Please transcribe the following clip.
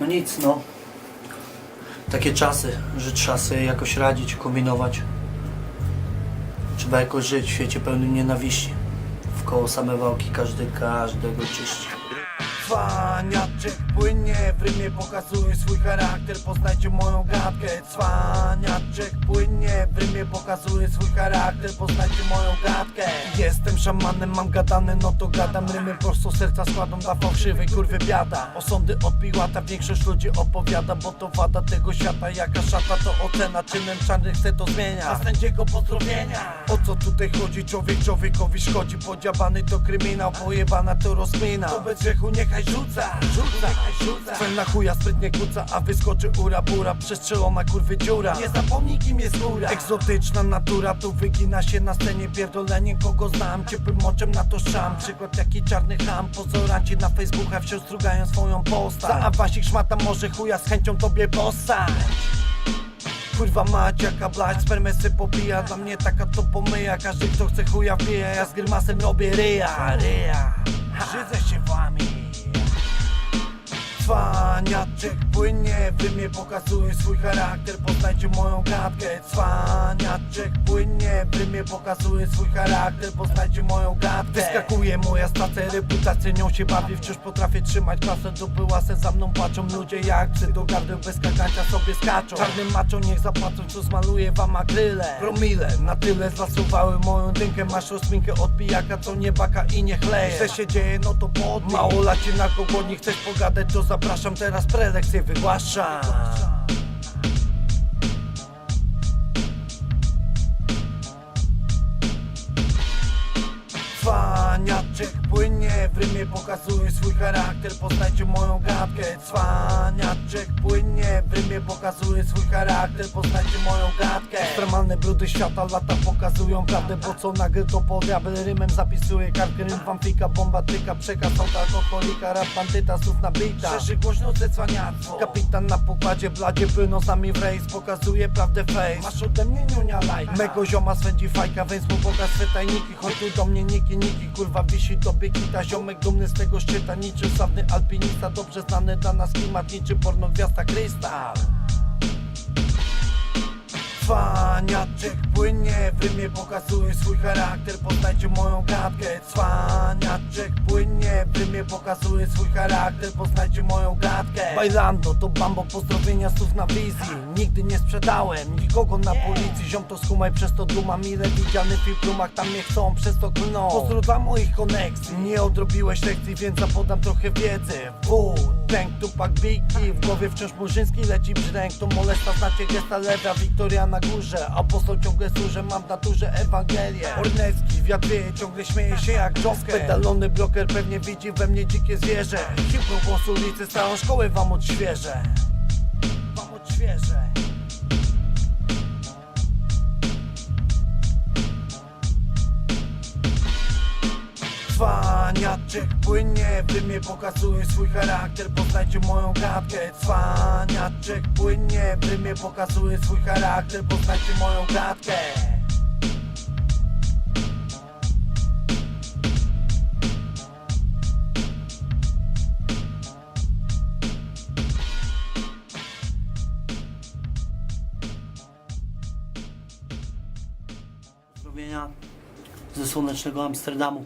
No nic, no. Takie czasy, że trzeba sobie jakoś radzić, kombinować. Trzeba jakoś żyć w świecie pełnym nienawiści. W koło same wałki, każdy każdego czyści. Cwaniaczek płynie w rymie pokazuje swój charakter Poznajcie moją gadkę. Cwaniaczek płynie w rymie pokazuje swój charakter Poznajcie moją gadkę. Jestem szamanem, mam gadane, no to gadam Rymy prosto serca składam dla fałszywej kurwy biada. Osądy od piłata większość ludzi opowiada Bo to wada tego świata, jaka szata to ocena Czynem czarny chce to zmienia A sędziego pozdrowienia. O co tutaj chodzi? Człowiek człowiekowi szkodzi. Podziabany to kryminał, pojebana to rozmina To bez grzechu niechaj rzuca, rzuca, rzuca. Cel na chuja sprytnie kłóca, a wyskoczy ura bura. Przestrzelona kurwy dziura. Nie zapomnij kim jest góra. Egzotyczna natura, tu wygina się na scenie Pierdolenie. Kogo znam, ciepłym moczem na to szam. Przykład jaki czarny ham, pozoranci na Facebooka Wciąż strugają swoją postać. Za awansik szmata może chuja z chęcią tobie posać Kurwa mać jaka blać, spermę se popija. Dla mnie taka to pomyja, każdy kto chce chuja wbija. Ja z grymasem robię ryja, ryja. Żydzę się wami Cwaniaczek płynie, w rymie pokazuje swój charakter. Poznajcie moją gadkę Cwaniaczek płynie, w rymie pokazuje swój charakter Poznajcie moją gadkę. Wyskakuje moja stacja, reputację nią się bawię Wciąż potrafię trzymać klasę, dupy łasę Za mną patrzą ludzie jak psy. Do gardeł Bez skakania sobie skaczą. Czarnym maczą niech zapłacą, co zmaluje wam akryle. Promile, na tyle zlasuwały moją dynkę. Masz rozminkę od pijaka, co nie baka i nie chleje. Źle się dzieje, no to pod Mało lacie na głodni, chcesz pogadać, to zapraszam Teraz prelekcję wygłaszam Cwaniaczek płynie, w rymie pokazuje swój charakter Poznajcie moją gadkę Cwaniaczek płynie, w rymie pokazuje swój charakter Poznajcie moją gadkę. Ekstremalne brudy świata lata pokazują prawdę Bo co nagry to podiabel rymem zapisuje kartkę Rym fanfika, bombatyka, przekaz od alkoholika Rap bandyta, słów nabita Szerzy głośno ze cwaniactwo Kapitan na pokładzie, bladzie płyną sami w rejs Pokazuje prawdę face. Masz ode mnie niunia lajka Mego zioma swędzi fajka, więc mu pokaż swe tajniki Chodź tu do mnie niki, niki, kurwa wisi do kita Ziomek dumny z tego szczyta, niczym sławny alpinista Dobrze znany dla nas klimat, niczym porno gwiazda krystal Cwaniaczek płynie, w rymie pokazuje swój charakter Poznajcie moją gadkę Cwaniaczek płynie, w rymie pokazuje swój charakter Poznajcie moją gadkę Bailando to bambo, pozdrowienia słów na wizji. Nigdy nie sprzedałem nikogo na policji. Ziom to skumaj, przez to duma Mile widziany w filmach, tam mnie chcą, przez to klną. Pozdro dla moich koneksji. Nie odrobiłeś lekcji, więc zapodam trochę wiedzy. W, Tank, Tupak, Biggie W głowie wciąż murzyński leci brzręk To molesta, znacie gesta lewa Wiktoria na górze. Apostoł ciągle służę, mam w naturze Ewangelię. Ornecki, wiatr wieje, ciągle śmieje się jak Joker Spedalony bloker pewnie widzi we mnie dzikie zwierzę. Hipną głos ulicy, całą szkołę wam odświeżę. Wam odświeżę Cwaniaczek płynie, w rymie pokazuje swój charakter. Poznajcie moją gadkę Cwaniaczek. Płynie, w rymie pokazuje swój charakter. Poznajcie moją gadkę. Pozdrowienia ze słonecznego Amsterdamu.